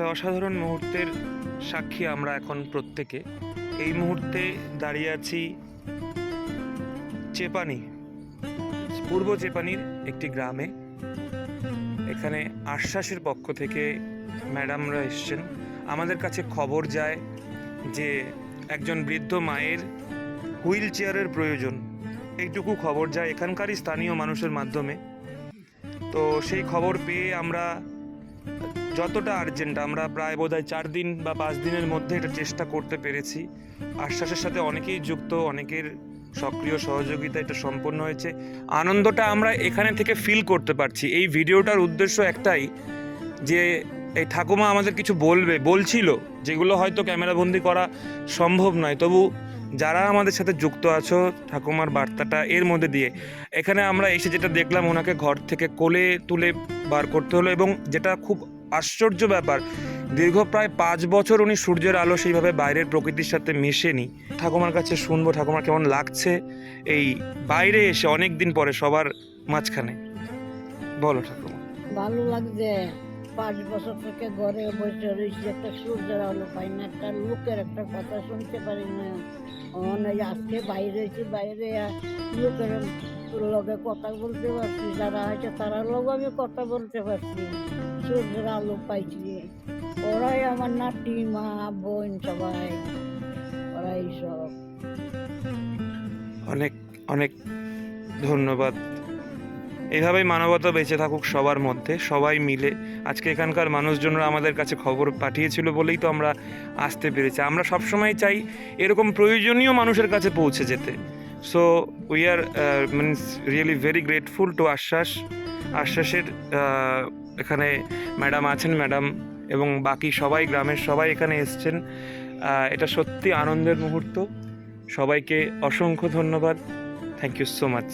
একটা অসাধারণ মুহূর্তের সাক্ষী আমরা এখন প্রত্যেকে। এই মুহূর্তে দাঁড়িয়ে আছি চেপানি, পূর্ব চেপানির একটি গ্রামে। এখানে আশ্বাসের পক্ষ থেকে ম্যাডামরা এসছেন। আমাদের কাছে খবর যায় যে একজন বৃদ্ধ মায়ের হুইল চেয়ারের প্রয়োজন। এইটুকু খবর যায় এখানকারই স্থানীয় মানুষের মাধ্যমে। তো সেই খবর পেয়ে আমরা যতটা আর্জেন্ট আমরা প্রায় বোধহয় চার দিন বা পাঁচ দিনের মধ্যে এটা চেষ্টা করতে পেরেছি। আশ্বাসের সাথে অনেকেই যুক্ত, অনেকের সক্রিয় সহযোগিতা এটা সম্পন্ন হয়েছে। আনন্দটা আমরা এখানে থেকে ফিল করতে পারছি। এই ভিডিওটার উদ্দেশ্য একটাই, যে এই ঠাকুমা আমাদের কিছু বলবে, বলছিল, যেগুলো হয়তো ক্যামেরাবন্দি করা সম্ভব নয়। তবু যারা আমাদের সাথে যুক্ত আছো, ঠাকুমার বার্তাটা এর মধ্যে দিয়ে, এখানে আমরা এসে যেটা দেখলাম, ওনাকে ঘর থেকে কোলে তুলে বার করতে হলো এবং যেটা খুব আশ্চর্য ব্যাপার। দীর্ঘ প্রায় পাঁচ বছর উনি সূর্যের আলো সেইভাবে বাইরের প্রকৃতির সাথে মেশেনি। ঠাকুমার কাছে শুনব, ঠাকুমার কেমন লাগছে? এই বাইরে এসে অনেক দিন পরে সবার মাঝখানে। বলো ঠাকুমা। ভালো লাগছে। পাঁচ বছর থেকে ঘরে বসে রয়েছি, একটা সূর্যের আলো পাই না, একটা লোকের একটা কথা শুনতে পারি না। মানে আজকে বাইরে বাইরে লোকের লগে কথা বলতে পারছি, যারা আছে তারা লগে আমি কথা বলতে পারছি। সূর্যের আলো পাইছি ওরাই আমার নাতি, মা, বোন সবাই, ওরাই সব। অনেক অনেক ধন্যবাদ। এভাবেই মানবতা বেঁচে থাকুক সবার মধ্যে, সবাই মিলে। আজকে এখানকার মানুষজনরা আমাদের কাছে খবর পাঠিয়েছিল বলেই তো আমরা আসতে পেরেছি। আমরা সবসময় চাই এরকম প্রয়োজনীয় মানুষের কাছে পৌঁছে যেতে। So we are means really very grateful to আশ্বাস আশ্বাসের এখানে ম্যাডাম আছেন ম্যাডাম এবং বাকি সবাই গ্রামের সবাই এখানে এসছেন। এটা সত্যি আনন্দের মুহূর্ত। সবাইকে অসংখ্য ধন্যবাদ। Thank you so much